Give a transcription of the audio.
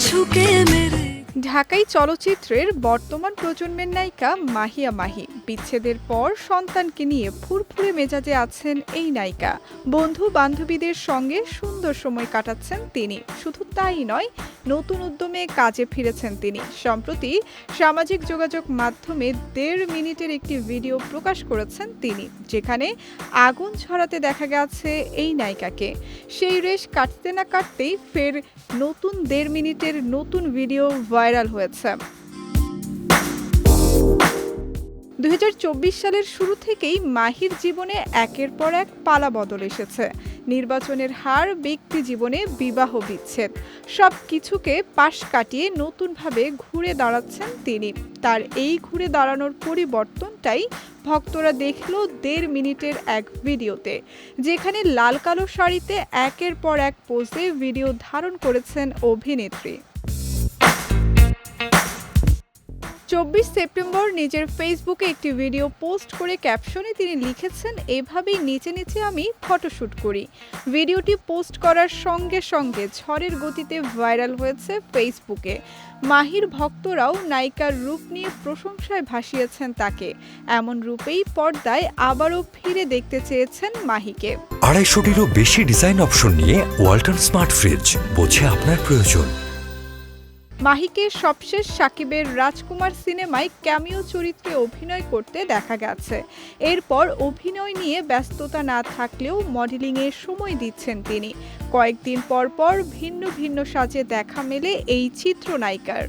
छुके मेरे ঢাকাই চলচ্চিত্রের বর্তমান প্রজন্মের নায়িকা মাহিয়া মাহি। বিচ্ছেদের পর সন্তানকে নিয়ে ফুরফুরে মেজাজে আছেন এই নায়িকা। বন্ধু বান্ধবীদের সঙ্গে সুন্দর সময় কাটাচ্ছেন তিনি। শুধু তাই নয়, নতুন উদ্যমে কাজে ফিরেছেন তিনি। সম্প্রতি সামাজিক যোগাযোগ মাধ্যমে দেড় মিনিটের একটি ভিডিও প্রকাশ করেছেন তিনি, যেখানে আগুন ছড়াতে দেখা গেছে এই নায়িকাকে। সেই রেশ কাটতে না কাটতেই ফের নতুন দেড় মিনিটের নতুন ভিডিও ভাইরাল হয়েছে। দুই হাজার চব্বিশ সালের শুরু থেকেই মাহির জীবনে একের পর এক পালা বদল এসেছে। নির্বাচনের হার ব্যক্তি জীবনে বিবাহ বিচ্ছেদ। সব কিছুকে পাশ কাটিয়ে নতুনভাবে ঘুরে দাঁড়াচ্ছেন তিনি। তার এই ঘুরে দাঁড়ানোর পরিবর্তনটাই ভক্তরা দেখল দেড় মিনিটের এক ভিডিওতে, যেখানে লাল কালো শাড়িতে একের পর এক পোজে ভিডিও ধারণ করেছেন অভিনেত্রী। চব্বিশ সেপ্টেম্বর নিজের ফেসবুকে একটি ভিডিও পোস্ট করে ক্যাপশনে তিনি লিখেছেন, এভাবেই নিচে নিচে আমি ফটোশ্যুট করি। ভিডিওটি পোস্ট করার সঙ্গে সঙ্গে ঝড়ের গতিতে ভাইরাল হয়েছে ফেসবুকে। মাহির ভক্তরাও নায়িকার রূপ নিয়ে প্রশংসায় ভাসিয়েছেন তাকে। এমন রূপেই পর্দায় আবারও ফিরে দেখতে চেয়েছেন মাহিকে। আড়াইশোটিরও বেশি ডিজাইন অপশন নিয়ে ওয়ালটন স্মার্ট ফ্রিজ, বোঝে আপনার প্রয়োজন। মাহিকে সবশেষ সাকিবের রাজকুমার সিনেমায় ক্যামিও চরিত্রে অভিনয় করতে দেখা গেছে। এরপর অভিনয় নিয়ে ব্যস্ততা না থাকলেও মডেলিংয়ে সময় দিচ্ছেন তিনি। কয়েকদিন পর পর ভিন্ন ভিন্ন সাজে দেখা মেলে এই চিত্রনায়িকার।